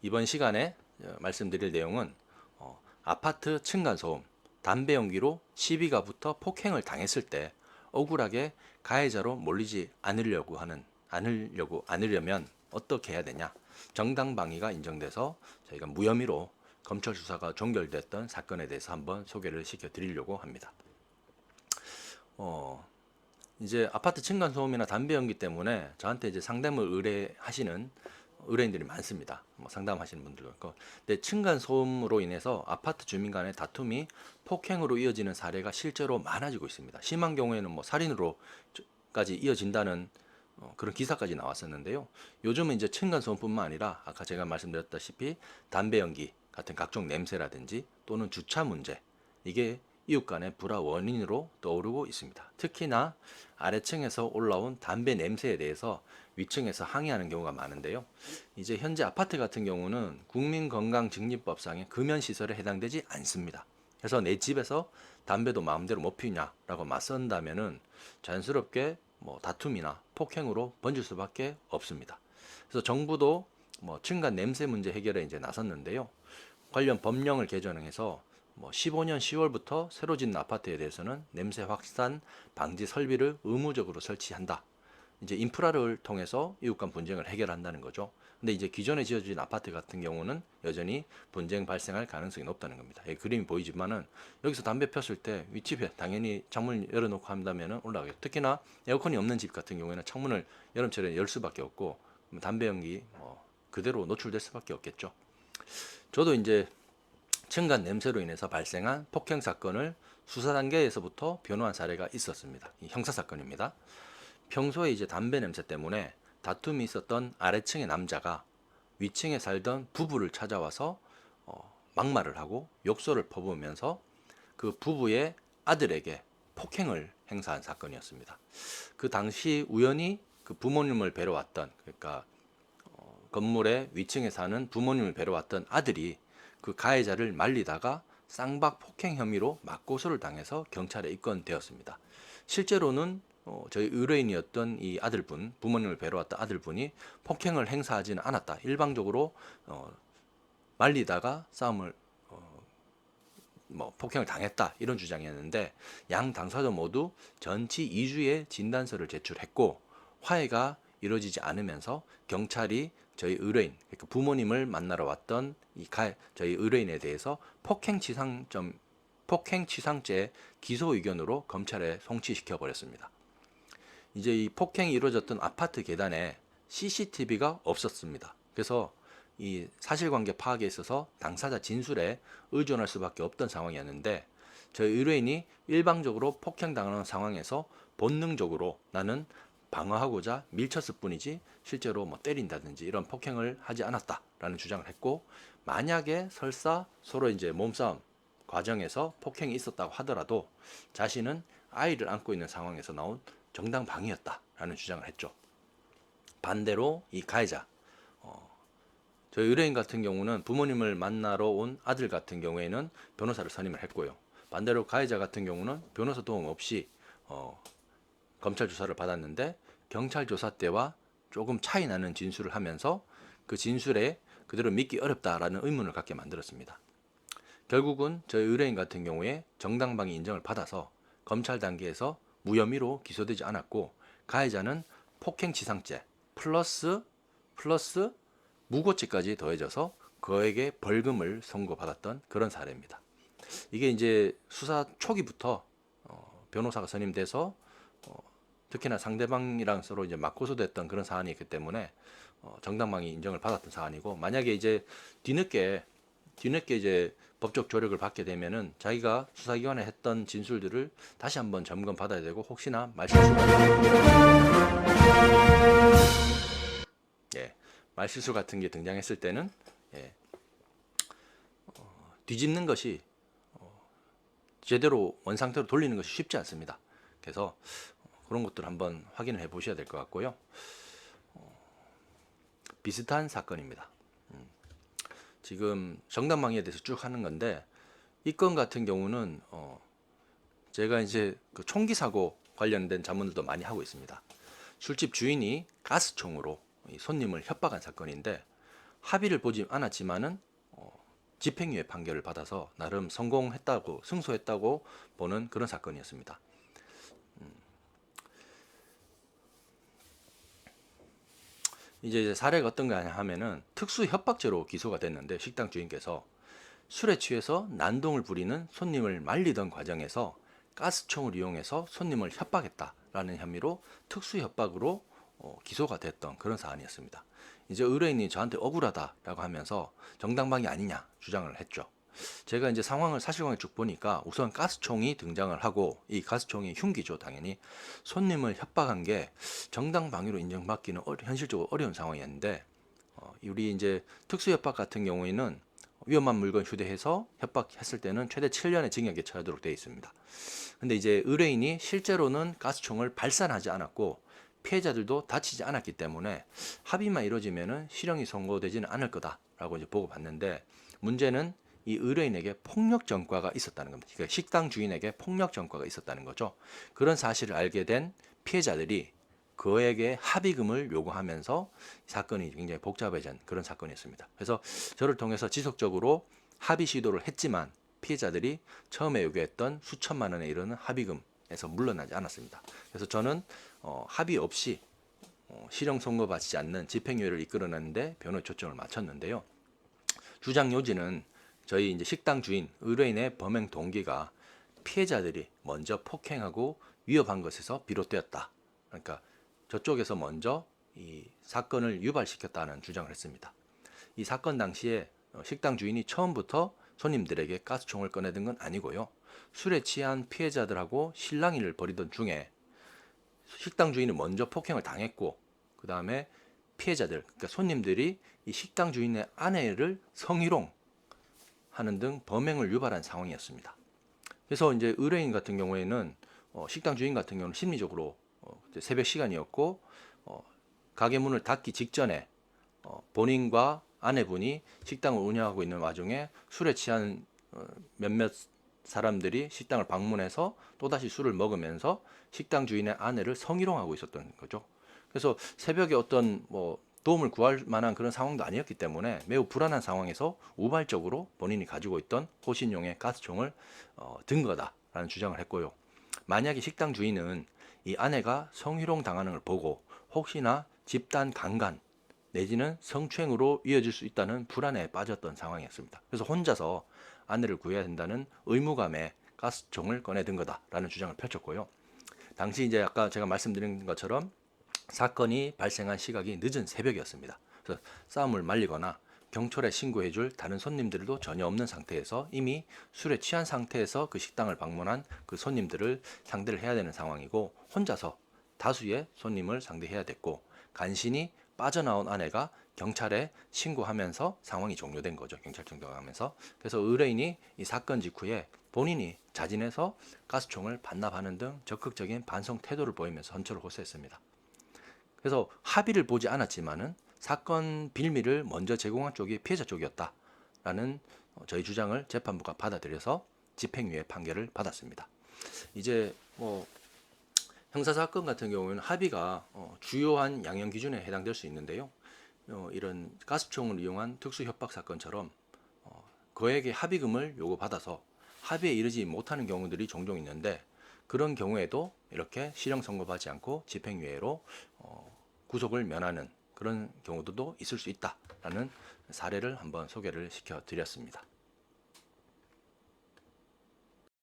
이번 시간에 어, 말씀드릴 내용은 어, 아파트 층간소음, 담배 연기로 시비가 붙어 폭행을 당했을 때 억울하게 가해자로 몰리지 않으려고 하는 않으려고 않으려면 어떻게 해야 되냐? 정당방위가 인정돼서 저희가 무혐의로 검찰 수사가 종결됐던 사건에 대해서 한번 소개를 시켜 드리려고 합니다. 어, 이제 아파트 층간 소음이나 담배 연기 때문에 저한테 이제 상담을 의뢰하시는 의뢰인들이 많습니다. 뭐 상담하시는 분들도 있고. 근데 층간 소음으로 인해서 아파트 주민 간의 다툼이 폭행으로 이어지는 사례가 실제로 많아지고 있습니다. 심한 경우에는 뭐 살인으로까지 이어진다는 어, 그런 기사까지 나왔었는데요. 요즘은 이제 층간 소음뿐만 아니라 아까 제가 말씀드렸다시피 담배 연기 같은 각종 냄새라든지 또는 주차 문제 이게 이웃 간의 불화 원인으로 떠오르고 있습니다. 특히나 아래층에서 올라온 담배 냄새에 대해서 위층에서 항의하는 경우가 많은데요. 이제 현재 아파트 같은 경우는 국민건강증진법상의 금연시설에 해당되지 않습니다. 그래서 내 집에서 담배도 마음대로 못 피우냐라고 맞선다면은 자연스럽게 뭐 다툼이나 폭행으로 번질 수밖에 없습니다. 그래서 정부도 뭐 층간 냄새 문제 해결에 이제 나섰는데요. 관련 법령을 개정해서 뭐 15년 10월부터 새로 짓는 아파트에 대해서는 냄새 확산 방지 설비를 의무적으로 설치한다. 이제 인프라를 통해서 이웃 간 분쟁을 해결한다는 거죠. 근데 이제 기존에 지어진 아파트 같은 경우는 여전히 분쟁 발생할 가능성이 높다는 겁니다. 예, 그림이 보이지만은 여기서 담배 폈을 때 윗집에 당연히 창문을 열어놓고 한다면은 올라가겠죠. 특히나 에어컨이 없는 집 같은 경우에는 창문을 여름철에 열 수밖에 없고 담배 연기 뭐 그대로 노출될 수밖에 없겠죠. 저도 이제 층간 냄새로 인해서 발생한 폭행 사건을 수사 단계에서부터 변호한 사례가 있었습니다. 이 형사 사건입니다. 평소에 이제 담배 냄새 때문에 다툼이 있었던 아래층의 남자가 위층에 살던 부부를 찾아와서 어, 막말을 하고 욕설을 퍼부으면서 그 부부의 아들에게 폭행을 행사한 사건이었습니다. 그 당시 우연히 그 부모님을 뵈러 왔던 그러니까 어, 건물의 위층에 사는 부모님을 뵈러 왔던 아들이 그 가해자를 말리다가 쌍박 폭행 혐의로 맞고소를 당해서 경찰에 입건되었습니다. 실제로는 어, 저희 의뢰인이었던 이 아들분, 부모님을 뵈러 왔던 아들분이 폭행을 행사하지는 않았다. 일방적으로 어, 말리다가 싸움을 어, 뭐 폭행을 당했다 이런 주장이었는데 양 당사자 모두 전치 2주의 진단서를 제출했고 화해가 이루어지지 않으면서 경찰이 저희 의뢰인, 그러니까 부모님을 만나러 왔던 이 가, 저희 의뢰인에 대해서 폭행치상점 폭행치상죄 기소 의견으로 검찰에 송치시켜 버렸습니다. 이제 이 폭행이 이루어졌던 아파트 계단에 CCTV가 없었습니다. 그래서 이 사실관계 파악에 있어서 당사자 진술에 의존할 수밖에 없던 상황이었는데 저희 의뢰인이 일방적으로 폭행당하는 상황에서 본능적으로 나는 방어하고자 밀쳤을 뿐이지 실제로 뭐 때린다든지 이런 폭행을 하지 않았다라는 주장을 했고 만약에 설사 서로 이제 몸싸움 과정에서 폭행이 있었다고 하더라도 자신은 아이를 안고 있는 상황에서 나온 정당 방위였다라는 주장을 했죠. 반대로 이 가해자 어, 저희 의뢰인 같은 경우는 부모님을 만나러 온 아들 같은 경우에는 변호사를 선임을 했고요. 반대로 가해자 같은 경우는 변호사 도움 없이 어, 검찰 조사를 받았는데 경찰 조사 때와 조금 차이 나는 진술을 하면서 그 진술에 그대로 믿기 어렵다라는 의문을 갖게 만들었습니다. 결국은 저희 의뢰인 같은 경우에 정당방위 인정을 받아서 검찰 단계에서 무혐의로 기소되지 않았고 가해자는 폭행치상죄 플러스 플러스 무고죄까지 더해져서 그에게 벌금을 선고받았던 그런 사례입니다. 이게 이제 수사 초기부터 어, 변호사가 선임돼서 어, 특히나 상대방이랑 서로 이제 맞고소됐던 그런 사안이 있기 때문에 어, 정당방위 인정을 받았던 사안이고 만약에 이제 뒤늦게 뒤늦게 이제 법적 조력을 받게 되면은 자기가 수사기관에 했던 진술들을 다시 한번 점검 받아야 되고 혹시나 말실수가 예 말실수 같은 게 등장했을 때는 예 어, 뒤집는 것이 어, 제대로 원상태로 돌리는 것이 쉽지 않습니다. 그래서 그런 것들 한번 확인을 해 보셔야 될 것 같고요. 어, 비슷한 사건입니다. 음, 지금 정당방위에 대해서 쭉 하는 건데 이 건 같은 경우는 어, 제가 이제 그 총기 사고 관련된 자문들도 많이 하고 있습니다. 술집 주인이 가스총으로 이 손님을 협박한 사건인데 합의를 보지 않았지만은 어, 집행유예 판결을 받아서 나름 성공했다고 승소했다고 보는 그런 사건이었습니다. 음. 이제 사례가 어떤 거냐 하면은 특수 협박죄로 기소가 됐는데 식당 주인께서 술에 취해서 난동을 부리는 손님을 말리던 과정에서 가스총을 이용해서 손님을 협박했다라는 혐의로 특수 협박으로 어, 기소가 됐던 그런 사안이었습니다. 이제 의뢰인이 저한테 억울하다라고 하면서 정당방위 아니냐 주장을 했죠. 제가 이제 상황을 사실관계 쭉 보니까 우선 가스총이 등장을 하고 이 가스총이 흉기죠 당연히 손님을 협박한 게 정당 방위로 인정받기는 어- 현실적으로 어려운 상황이었는데 어, 우리 이제 특수 협박 같은 경우에는 위험한 물건 휴대해서 협박했을 때는 최대 7년의 징역에 처하도록 되어 있습니다. 근데 이제 의뢰인이 실제로는 가스총을 발산하지 않았고 피해자들도 다치지 않았기 때문에 합의만 이루어지면은 실형이 선고되지는 않을 거다라고 이제 보고 봤는데 문제는 이 의뢰인에게 폭력 전과가 있었다는 겁니다. 그러니까 식당 주인에게 폭력 전과가 있었다는 거죠. 그런 사실을 알게 된 피해자들이 그에게 합의금을 요구하면서 사건이 굉장히 복잡해진 그런 사건이었습니다. 그래서 저를 통해서 지속적으로 합의 시도를 했지만 피해자들이 처음에 요구했던 수천만 원에 이르는 합의금에서 물러나지 않았습니다. 그래서 저는 어, 합의 없이 어, 실형 선고 받지 않는 집행유예를 이끌어내는데 변호의 초점을 맞췄는데요. 주장 요지는 저희 이제 식당 주인 의뢰인의 범행 동기가 피해자들이 먼저 폭행하고 위협한 것에서 비롯되었다. 그러니까 저쪽에서 먼저 이 사건을 유발시켰다는 주장을 했습니다. 이 사건 당시에 어, 식당 주인이 처음부터 손님들에게 가스총을 꺼내든 건 아니고요. 술에 취한 피해자들하고 실랑이를 벌이던 중에 식당 주인은 먼저 폭행을 당했고 그 다음에 피해자들, 그러니까 손님들이 이 식당 주인의 아내를 성희롱 하는 등 범행을 유발한 상황이었습니다. 그래서 이제 의뢰인 같은 경우에는 어, 식당 주인 같은 경우는 심리적으로 어, 새벽 시간이었고 어, 가게 문을 닫기 직전에 어, 본인과 아내분이 식당을 운영하고 있는 와중에 술에 취한 어, 몇몇 사람들이 식당을 방문해서 또다시 술을 먹으면서 식당 주인의 아내를 성희롱하고 있었던 거죠. 그래서 새벽에 어떤 뭐 도움을 구할 만한 그런 상황도 아니었기 때문에 매우 불안한 상황에서 우발적으로 본인이 가지고 있던 호신용의 가스총을 어, 든 거다라는 주장을 했고요. 만약에 식당 주인은 이 아내가 성희롱 당하는 걸 보고 혹시나 집단 강간 내지는 성추행으로 이어질 수 있다는 불안에 빠졌던 상황이었습니다. 그래서 혼자서 아내를 구해야 된다는 의무감에 가스총을 꺼내든 거다라는 주장을 펼쳤고요. 당시 이제 아까 제가 말씀드린 것처럼 사건이 발생한 시각이 늦은 새벽이었습니다. 그래서 싸움을 말리거나 경찰에 신고해줄 다른 손님들도 전혀 없는 상태에서 이미 술에 취한 상태에서 그 식당을 방문한 그 손님들을 상대를 해야 되는 상황이고 혼자서 다수의 손님을 상대해야 됐고 간신히 빠져나온 아내가 경찰에 신고하면서 상황이 종료된 거죠. 경찰청 들어가면서 그래서 의뢰인이 이 사건 직후에 본인이 자진해서 가스총을 반납하는 등 적극적인 반성 태도를 보이면서 헌처를 호소했습니다. 그래서 합의를 보지 않았지만은 사건 빌미를 먼저 제공한 쪽이 피해자 쪽이었다라는 어, 저희 주장을 재판부가 받아들여서 집행유예 판결을 받았습니다. 이제 뭐 형사 사건 같은 경우에는 합의가 어, 주요한 양형 기준에 해당될 수 있는데요. 어, 이런 가스총을 이용한 특수 협박 사건처럼 어, 그에게 합의금을 요구받아서 합의에 이르지 못하는 경우들이 종종 있는데 그런 경우에도 이렇게 실형 선고받지 않고 집행유예로 어, 구속을 면하는 그런 경우도 있을 수 있다라는 사례를 한번 소개를 시켜 드렸습니다.